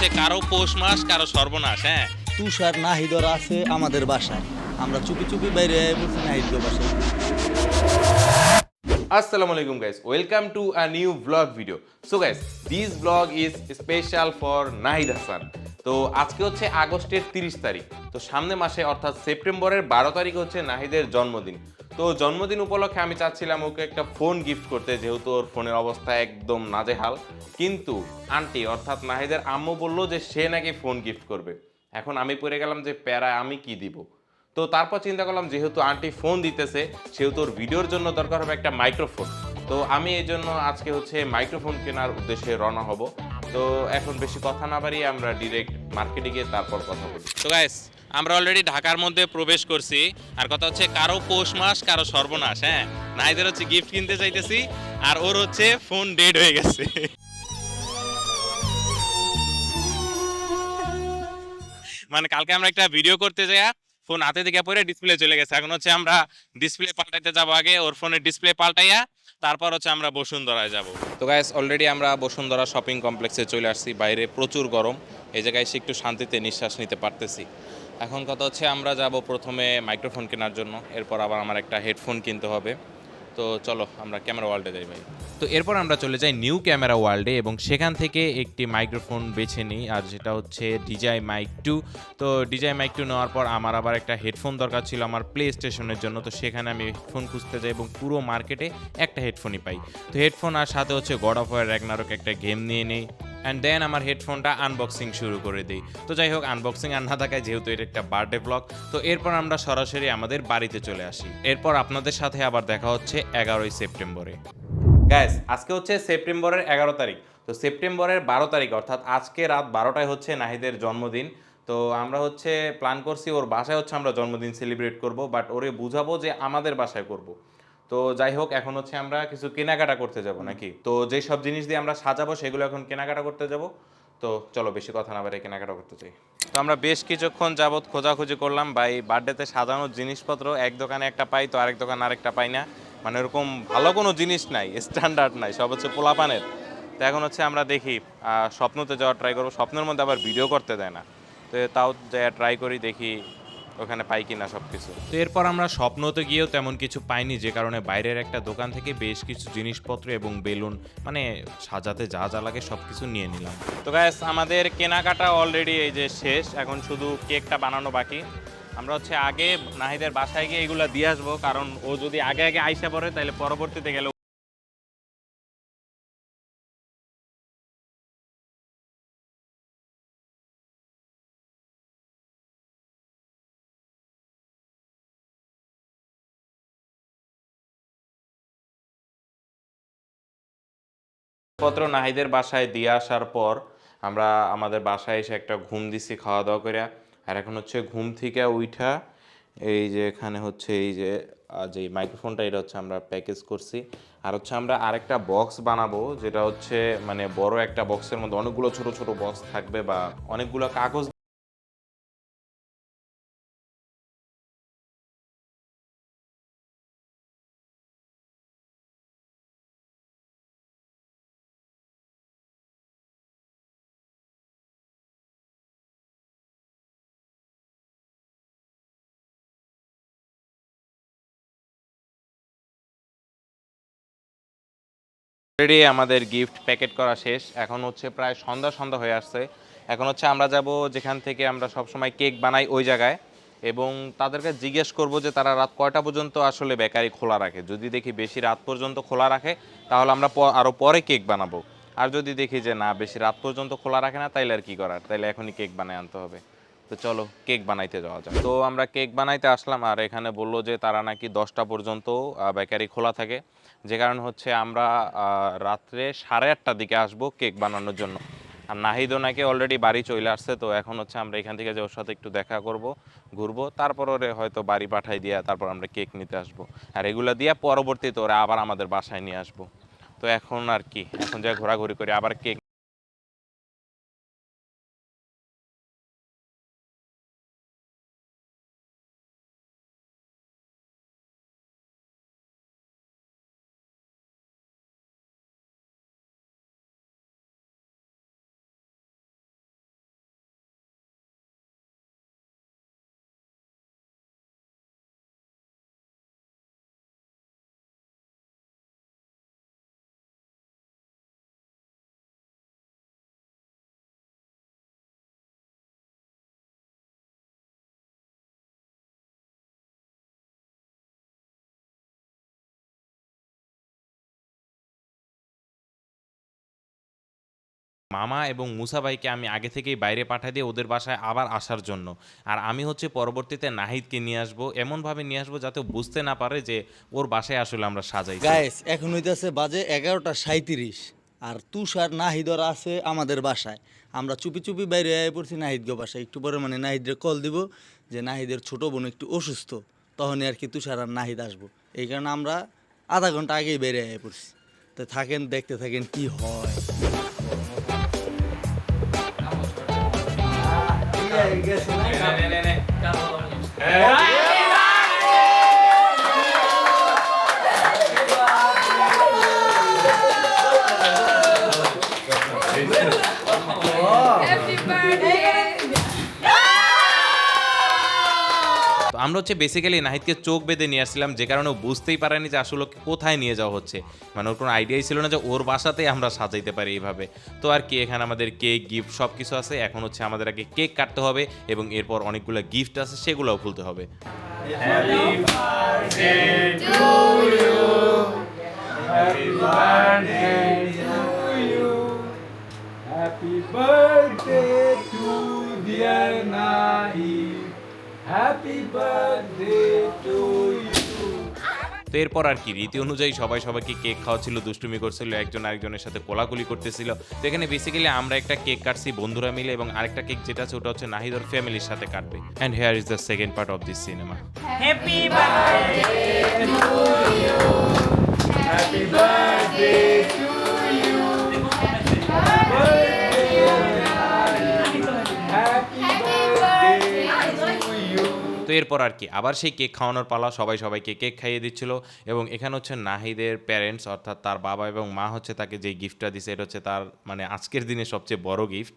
হচ্ছে কারও পৌষ মাস কারও সর্বনাশ হ্যাঁ তুষার নাহিদর আছে আমাদের বাসায় আমরা চুপি চুপি বাইরে বলছি নাহিদর বাসায় Assalamu alaikum guys. Welcome to a new vlog video. So guys, this vlog is special for Nahid Hassan. তো আজকে হচ্ছে আগস্টের তিরিশ তারিখ তো সামনে মাসে অর্থাৎ সেপ্টেম্বরের বারো তারিখ হচ্ছে নাহিদের জন্মদিন তো জন্মদিন উপলক্ষে আমি চাচ্ছিলাম ওকে একটা ফোন গিফট করতে, যেহেতু ওর ফোনের অবস্থা একদম নাজেহাল। কিন্তু আন্টি অর্থাৎ নাহিদের আম্মু বলল যে সে নাকি ফোন গিফট করবে। এখন আমি পড়ে গেলাম যে প্যারা আমি কি দিব? তো তারপর চিন্তা করলাম, যেহেতু আন্টি ফোন দিতেছে, সেহেতু ওর ভিডিওর জন্য দরকার হবে একটা মাইক্রোফোন তো আমি এই জন্য আজকে হচ্ছে মাইক্রোফোন কেনার উদ্দেশ্যে রওনা হব। তো এখন বেশি কথা না বাড়িয়ে আমরা ডিরেক্ট মার্কেটে গিয়ে তারপর কথা বলি। তো গাইস আমরা অলরেডি ঢাকার মধ্যে প্রবেশ করছি। আর কথা হচ্ছে কারও পৌষ মাস, কারও সর্বনাশ হ্যাঁ? নাইদের হচ্ছে গিফট কিনতে চাইতেছি, আর ওর হচ্ছে ফোন ডেড হয়ে গেছে। মানে কালকে আমরা একটা ভিডিও করতে যাই ফোন হাতে দিকে পরে ডিসপ্লে চলে গেছে। এখন হচ্ছে আমরা ডিসপ্লে পাল্টাইতে যাব আগে, ওর ফোনের ডিসপ্লে পাল্টাইয়া তারপর হচ্ছে আমরা বসুন্ধরায় যাব। তো গাইস অলরেডি আমরা বসুন্ধরা শপিং কমপ্লেক্সে চলে আসছি, বাইরে প্রচুর গরম। এই জায়গায় এসে একটু শান্তিতে নিঃশ্বাস নিতে পারতেছি। এখন কথা হচ্ছে আমরা যাব প্রথমে মাইক্রোফোন কেনার জন্য, এরপর আবার আমার একটা হেডফোন কিনতে হবে। তো চলো আমরা ক্যামেরা ওয়ার্ল্ডে যাই ভাই। তো এরপর আমরা চলে যাই নিউ ক্যামেরা ওয়ার্ল্ডে এবং সেখান থেকে একটি মাইক্রোফোন বেছে নিই আর যেটা হচ্ছে ডিজাই মাইক টু তো ডিজাই মাইক টু নেওয়ার পর আমার আবার একটা হেডফোন দরকার ছিল আমার প্লে স্টেশনের জন্য। তো সেখানে আমি হেডফোন খুঁজতে যাই এবং পুরো মার্কেটে একটা হেডফোনই পাই। তো হেডফোন আর সাথে হচ্ছে গড অফ ওয়ার র্যাগনারক একটা গেম নিয়ে নেই। অ্যান্ড দেন আমার হেডফোনটা আনবক্সিং শুরু করে দিই। তো যাই হোক আনবক্সিং আর না থাকায় যেহেতু এটা একটা বার্থডে ব্লগ তো এরপর আমরা সরাসরি আমাদের বাড়িতে চলে আসি। এরপর আপনাদের সাথে আবার দেখা হচ্ছে এগারোই সেপ্টেম্বরে। গ্যাস আজকে হচ্ছে সেপ্টেম্বরের এগারো তারিখ। তো সেপ্টেম্বরের বারো তারিখ, অর্থাৎ আজকে রাত বারোটায় হচ্ছে নাহিদের জন্মদিন। তো আমরা হচ্ছে প্ল্যান করছি, ওর বাসায় হচ্ছে আমরা জন্মদিন সেলিব্রেট করব বাট ওরে বুঝাবো যে আমাদের বাসায় করব। তো যাই হোক এখন হচ্ছে আমরা কিছু কেনাকাটা করতে যাব নাকি? তো যেই সব জিনিস দিয়ে আমরা সাজাবো সেগুলো এখন কেনাকাটা করতে যাব। তো চলো বেশি কথা না বাড়ি কেনাকাটা করতে চাই। তো আমরা বেশ কিছুক্ষণ যাবৎ খোঁজাখুঁজি করলাম। ভাই বার্থডেতে সাজানোর জিনিসপত্র এক দোকানে একটা পাই তো আরেক দোকানে আরেকটা পাই না। মানে এরকম ভালো কোনো জিনিস নাই স্ট্যান্ডার্ড নাই সব হচ্ছে পোলাপানের। তো এখন হচ্ছে আমরা দেখি স্বপ্নতে যাওয়ার ট্রাই করব। স্বপ্নের মধ্যে আবার ভিডিও করতে দেয় না। তো তাও ট্রাই করি দেখি ওখানে পাই কিনা সব কিছু তো এরপর আমরা স্বপ্নতে গিয়েও তেমন কিছু পাইনি যে কারণে বাইরের একটা দোকান থেকে বেশ কিছু জিনিসপত্র এবং বেলুন মানে সাজাতে যা যা লাগে সব কিছু নিয়ে নিলাম। তো গ্যাস আমাদের কেনাকাটা অলরেডি এই যে শেষ এখন শুধু কেকটা বানানো বাকি। আমরা হচ্ছে আগে নাহিদের বাসায় গিয়ে এগুলো দিয়ে আসব কারণ ও যদি আগে আগে আইসা পড়ে তাহলে পরবর্তীতে গেলে পত্র নাহিদের বাসায় দিয়ে আসার পর আমরা আমাদের বাসায় এসে একটা ঘুম দিছি খাওয়া দাওয়া করে আর এখন হচ্ছে ঘুম থেকে উইঠা এই যে এখানে হচ্ছে এই যে যে মাইক্রোফোনটা এটা হচ্ছে আমরা প্যাকেজ করছি। আর হচ্ছে আমরা আরেকটা বক্স বানাবো, যেটা হচ্ছে মানে বড় একটা বক্সের মধ্যে অনেকগুলো ছোট ছোট বক্স থাকবে বা অনেকগুলো কাগজ অলরেডি আমাদের গিফট প্যাকেট করা শেষ। এখন হচ্ছে প্রায় সন্ধ্যা সন্ধ্যা হয়ে আসছে। এখন হচ্ছে আমরা যাব যেখান থেকে আমরা সবসময় কেক বানাই ওই জায়গায়। এবং তাদেরকে জিজ্ঞেস করব যে তারা রাত কয়টা পর্যন্ত আসলে বেকারি খোলা রাখে। যদি দেখি বেশি রাত পর্যন্ত খোলা রাখে, তাহলে আমরা আরও পরে কেক বানাবো। আর যদি দেখি যে না, বেশি রাত পর্যন্ত খোলা রাখে না, তাইলে আর কী করার? তাইলে এখনই কেক বানায় আনতে হবে। তো চলো, কেক বানাইতে যাওয়া যাক। তো আমরা কেক বানাইতে আসলাম, আর এখানে বলল যে তারা নাকি দশটা পর্যন্ত বেকারি খোলা থাকে। যে কারণ হচ্ছে আমরা রাত্রে সাড়ে আটটার দিকে আসব কেক বানানোর জন্য। আর নাহিদও নাকি অলরেডি বাড়ি চলে আসছে, তো এখন হচ্ছে আমরা এখান থেকে যে ওর সাথে একটু দেখা করব, ঘুরবো, তারপর ওরে হয়তো বাড়ি পাঠাই দিয়ে তারপর আমরা কেক নিতে আসব। আর এগুলো দিয়ে পরবর্তীতে ওরা আবার আমাদের বাসায় নিয়ে আসব। তো এখন আর কি, এখন যা ঘোরাঘুরি করি, আবার কেক মামা এবং মুসা ভাইকে আমি আগে থেকেই বাইরে পাঠিয়ে দিয়ে ওদের বাসায় আবার আসার জন্য। আর আমি হচ্ছে পরবর্তীতে নাহিদকে নিয়ে আসব, এমনভাবে নিয়ে আসব যাতে বুঝতে না পারে যে ওর বাসায় আসলে আমরা সাজাই গাইস এখন হইতেছে বাজে এগারোটা সাঁত্রিশ আর তুষার নাহিদর আছে আমাদের বাসায়। আমরা চুপি চুপি বাইরে আয় পড়ছি নাহিদকে বাসায়। একটু পরে মানে নাহিদের কল দিব যে নাহিদের ছোট বোন একটু অসুস্থ, তখনই আর কি তুষার আর নাহিদ আসব। এই কারণে আমরা আধা ঘণ্টা আগেই বেরিয়ে আয় পড়ছি। তো থাকেন, দেখতে থাকেন কি হয়। Hey, তো আমরা হচ্ছে বেসিক্যালি নাহিদকে চোখ বেঁধে নিয়ে আসছিলাম, যে কারণে বুঝতেই পারেনি যে আসলে কোথায় নিয়ে যাওয়া হচ্ছে। মানে ওর কোনো আইডিয়াই ছিল না যে ওর বাসাতেই আমরা সাজাইতে পারি এইভাবে। তো আর কি, এখানে আমাদের কেক গিফট সব কিছু আছে। এখন হচ্ছে আমাদের আগে কেক কাটতে হবে এবং এরপর অনেকগুলো গিফট আছে, সেগুলোও খুলতে হবে। Happy birthday to dear Nahi. Happy birthday to you. তো এরপর আর কি রীতি অনুযায়ী সবাই সবাইকে কেক খাওয়াচ্ছিল দুষ্টুমি করছিল একজন আরেকজনের সাথে কোলাকুলি করতেছিল। তো এখানে বেসিক্যালি আমরা একটা কেক কাটছি বন্ধুরা মিলে এবং আরেকটা কেক যেটা আছে ওটা হচ্ছে নাহিদর ফ্যামিলির সাথে কাটবে। And here is the second part of this cinema তো এরপর আর কি, আবার সেই কেক খাওয়ানোর পালা সবাই সবাইকে কেক খাইয়ে দিচ্ছিল এবং এখানে হচ্ছে নাহিদের প্যারেন্টস অর্থাৎ তার বাবা এবং মা হচ্ছে তাকে যে গিফটটা দিছে, এটা হচ্ছে তার মানে আজকের দিনে সবচেয়ে বড় গিফট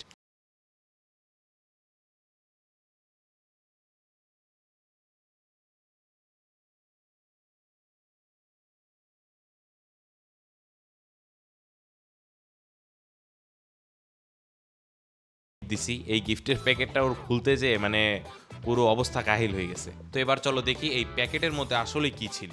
দিছি, এই গিফটের প্যাকেটটা ওর খুলতে যে মানে পুরো অবস্থা কাহিল হয়ে গেছে। তো এবার চলো দেখি এই প্যাকেটের মধ্যে আসলে কি ছিল।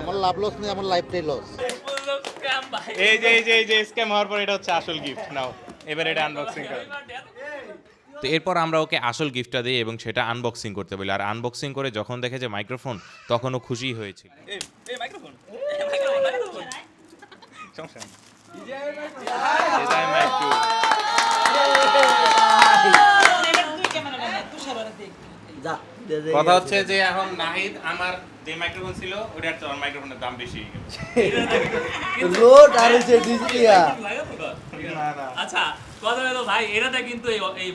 আমার লাভ লস নেই আমার লাইফটাই লস এই যে এই যে এই যে স্ক্যাম হওয়ার পর এটা হচ্ছে আসল গিফট নাও এবার এটা আনবক্সিং করো। তো এরপর আমরা ওকে আসল গিফটটা দিই এবং সেটা আনবক্সিং করতে বলি। আর আনবক্সিং করে যখন দেখে যে মাইক্রোফোন তখনও খুশি হয়েছিল। সমস্যা নেই। যা দে দে কথা হচ্ছে যে এখন নাহিদ আমার যে মাইক্রোফোন ছিল ওটার তো মাইক্রোফোনের দাম বেশি হয়ে গেল রোড আর হচ্ছে ডিজলিয়া আচ্ছা কথা হলো ভাই এটাতে কিন্তু এই এই